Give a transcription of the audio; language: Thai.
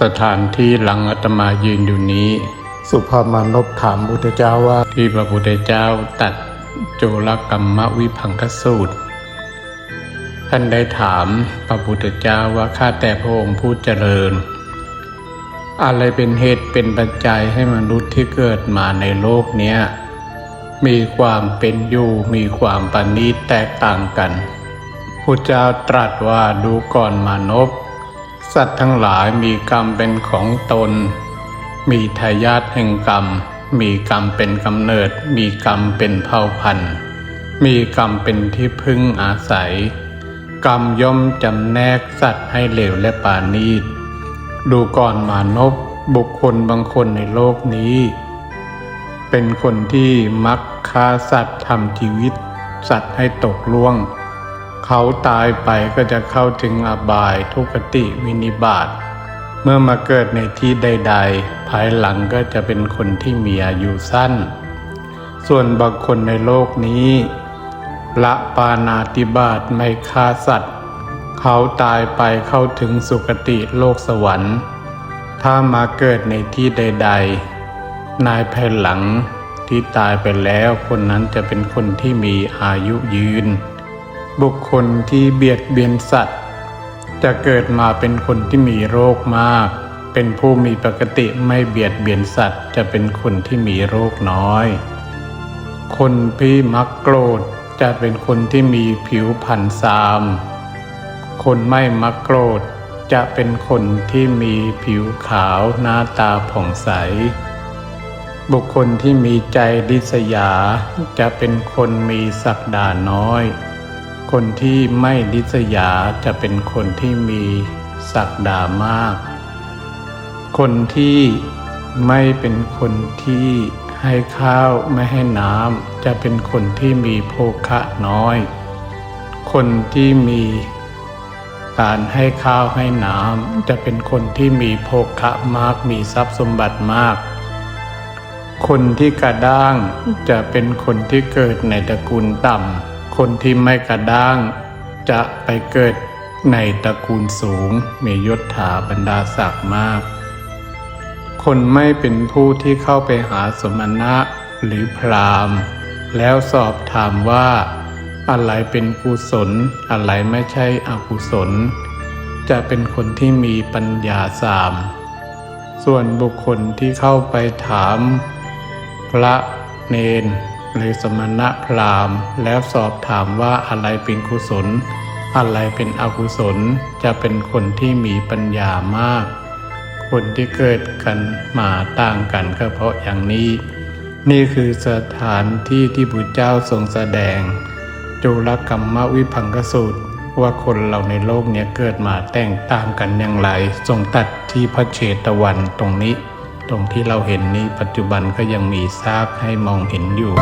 สถานที่หลังอาตมายืนอยู่นี้ สุภามานพถามพุทธเจ้าว่าที่พระพุทธเจ้าตัดโจรกรรมวิพังคสูตร ท่านได้ถามพระพุทธเจ้าว่าข้าแต่พระองค์ผู้เจริญ อะไรเป็นเหตุเป็นปัจจัยให้มนุษย์ที่เกิดมาในโลกเนี้ยมีความเป็นอยู่มีความปณีตแตกต่างกัน พุทธเจ้าตรัสว่าดูก่อนมานพ สัตว์ทั้งหลายมีกรรมเป็นของตน มีทายาทแห่งกรรม มีกรรมเป็นกำเนิด มีกรรมเป็นเผ่าพันธุ์ มีกรรมเป็นที่พึ่งอาศัย กรรมย่อมจำแนกสัตว์ให้เหลวและปานีตดูก่อนมานพบุคคลบางคนในโลกนี้ เป็นคนที่มักฆ่าสัตว์ทำชีวิต สัตว์ให้ตกล่วง เขาตายไปก็จะเข้าถึงอบายทุกติวินิบาตเมื่อมาเกิดในที่ใด ๆ ภายหลังก็จะเป็นคนที่มีอายุสั้น ส่วนบางคนในโลกนี้ละปานาติบาตไม่ฆ่าสัตว์ เขาตายไปเข้าถึงสุคติโลกสวรรค์ ถ้ามาเกิดในที่ใด ๆ นายภายหลังที่ตายไปแล้วคนนั้นจะเป็นคนที่มีอายุยืน บุคคลที่เบียดเบียนสัตว์ จะเกิดมาเป็นคนที่มีโรคมาก เป็นผู้มีปกติไม่เบียดเบียนสัตว์ จะเป็นคนที่มีโรคน้อย คนที่มักโกรธจะเป็นคนที่มีผิวพรรณซาม คนไม่มักโกรธจะเป็นคนที่มีผิวขาวหน้าตาผ่องใส บุคคลที่มีใจริษยา จะเป็นคนมีศักดาน้อย คนที่ไม่ริษยาจะเป็นคนที่มีศักดามาก คนที่ไม่เป็นคนที่ให้ข้าวไม่ให้น้ำจะเป็นคนที่มีโภคะน้อย คนที่มีการให้ข้าวให้น้ำจะเป็นคนที่มีโภคะมากมีทรัพย์สมบัติมาก คนที่กระด้างจะเป็นคนที่เกิดในตระกูลต่ำ คนที่ไม่กระด้าง จะไปเกิดในตระกูลสูงมียศถาบรรดาศักดิ์มาก คนไม่เป็นผู้ที่เข้าไปหาสมณะหรือพราหมณ์แล้วสอบถามว่า อะไรเป็นกุศล อะไรไม่ใช่อกุศล จะเป็นคนที่มีปัญญาสาม ส่วนบุคคลที่เข้าไปถาม พระเนน หรือสมณะพราหมณ์ แล้วสอบถามว่าอะไรเป็นกุศล อะไรเป็นอกุศลจะเป็นคนที่มีปัญญามาก คนที่เกิดกันมาต่างกันก็เพราะอย่างนี้ นี่คือสถานที่ที่พุทธเจ้าทรงแสดงจุลกรรมวิพังกสูตรว่าคนเราในโลกเนี้ยเกิดมาแต่งต่างกันอย่างไรทรงตัดที่พระเชตวันตรงนี้ ตรงที่เราเห็นนี้ปัจจุบันก็ยังมีซากให้มองเห็นอยู่